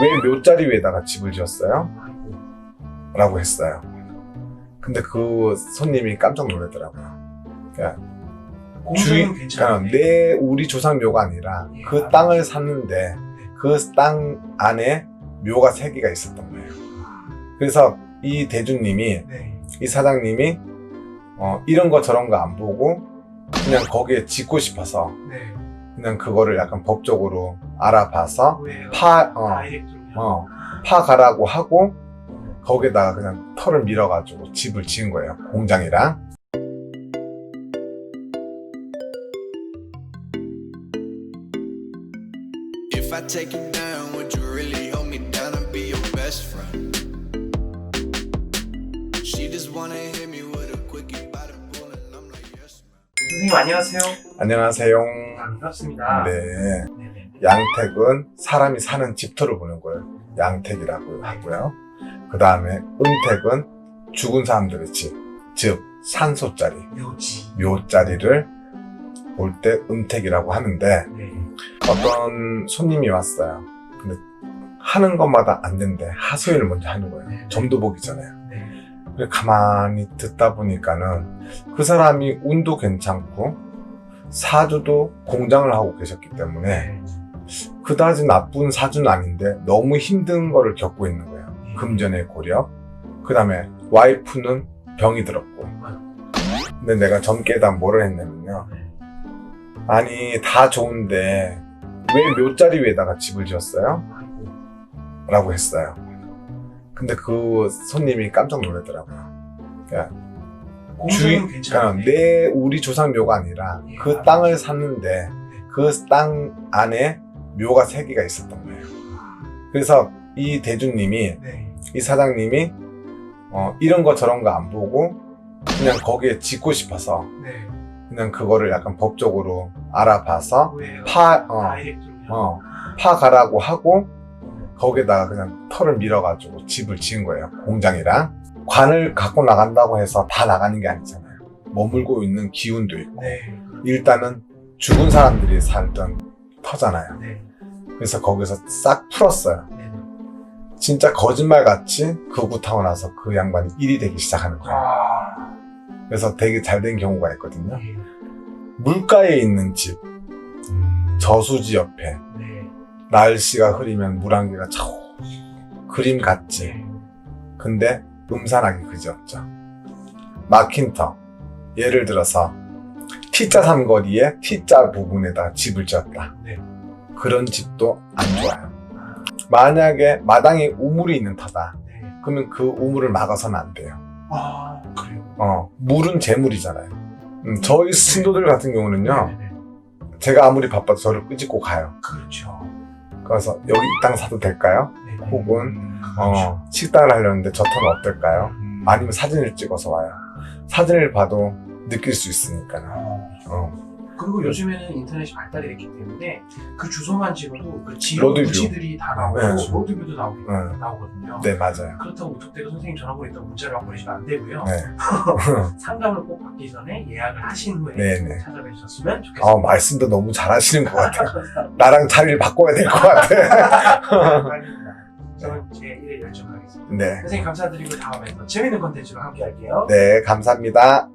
왜 묘자리 위에다가 집을 지었어요? 라고 했어요. 근데 그 손님이 깜짝 놀라더라고요. 그러니까 공장은 그러니까 내 우리 조상 묘가 아니라 예, 그 아. 땅을 샀는데 그 땅 안에 묘가 세 개가 있었던 거예요. 그래서 이 대주님이 네. 이 사장님이 어, 이런 거 저런 거 안 보고 그냥 거기에 짓고 싶어서 네. 그냥 그거를 약간 법적으로 알아봐서 왜요? 파, 어, 다이렉트로 어, 파 가라고 하고 거기다가 그냥 털을 밀어가지고 집을 지은 거예요. 공장이랑. If I take you down, would you really hold me down and be your best friend? She just wanna 선생님 안녕하세요. 안녕하세요. 반갑습니다. 네. 네네. 양택은 사람이 사는 집터를 보는 거예요. 양택이라고 하고요. 그 다음에 은택은 죽은 사람들의 집, 즉 산소짜리, 묘지. 묘짜리를 볼 때 은택이라고 하는데 네. 어떤 손님이 왔어요. 근데 하는 것마다 안 된대. 하소연을 먼저 하는 거예요. 네. 점도 보기 전에. 네. 가만히 듣다 보니까는 그 사람이 운도 괜찮고 사주도 공장을 하고 계셨기 때문에 네. 그다지 나쁜 사주는 아닌데 너무 힘든 거를 겪고 있는 거예요. 금전의 고력. 그 다음에 와이프는 병이 들었고. 근데 내가 전 깨다 뭐를 했냐면요. 네. 아니 다 좋은데 왜 묘자리 위에다가 집을 지었어요? 라고 했어요. 근데 그 손님이 깜짝 놀라더라고요. 그러니까 주인, 그러니까 내 우리 조상 묘가 아니라 예, 그 아. 땅을 샀는데 그 땅 안에 묘가 세 개가 있었던 거예요. 그래서 이 대주님이 네. 이 사장님이 어, 이런 거 저런 거 안 보고 그냥 거기에 짓고 싶어서 네. 그냥 그거를 약간 법적으로 알아봐서 왜요? 파, 어, 다이렉트로 어, 파 가라고 하고 거기다가 그냥 털을 밀어가지고 집을 지은 거예요. 공장이랑. 관을 갖고 나간다고 해서 다 나가는 게 아니잖아요. 머물고 있는 기운도 있고. 네. 일단은 죽은 사람들이 살던 터잖아요. 네. 그래서 거기서 싹 풀었어요. 네. 진짜 거짓말 같이 그구 타고 나서 그 양반이 일이 되기 시작하는 거예요. 아. 그래서 되게 잘 된 경우가 있거든요. 네. 물가에 있는 집, 저수지 옆에 네. 날씨가 흐리면 물안개가 저 그림 같지. 네. 근데 음산하기 그지없죠. 막힌 터. 예를 들어서 T자 삼거리에 T자 부분에다 집을 지었다. 네. 그런 집도 안 좋아요. 만약에 마당에 우물이 있는 터다. 네. 그러면 그 우물을 막아서는 안 돼요. 아 그래요. 어, 물은 재물이잖아요. 음, 저희 신도들 같은 경우는요, 네. 네. 제가 아무리 바빠도 저를 끄집고 가요. 그렇죠. 그래서 여기 이 땅 사도 될까요? 네. 혹은, 그렇죠. 어, 식당을 하려는데 저 터는 어떨까요? 음. 아니면 사진을 찍어서 와요. 사진을 봐도 느낄 수 있으니까요. 어. 어, 그리고 요즘에는 인터넷이 발달이 됐기 때문에 그 주소만 찍어도 그 지역 로드뷰. 위치들이 다 나오고 네. 로드뷰도 나오고 네. 나오거든요. 네, 맞아요. 그렇다고 무턱대고 선생님 전화번호 있다고 문자를 막 보내시면 안 되고요. 네. 상담을 꼭 받기 전에 예약을 하신 후에 네 네. 찾아뵈셨으면 좋겠습니다. 아, 말씀도 너무 잘하시는 것 같아요. 나랑 자리를 바꿔야 될 것 같아. 아닙니다. 저는 제 일에 열정하겠습니다. 네. 선생님 감사드리고 다음에 또 재밌는 컨텐츠로 함께 할게요. 네, 감사합니다.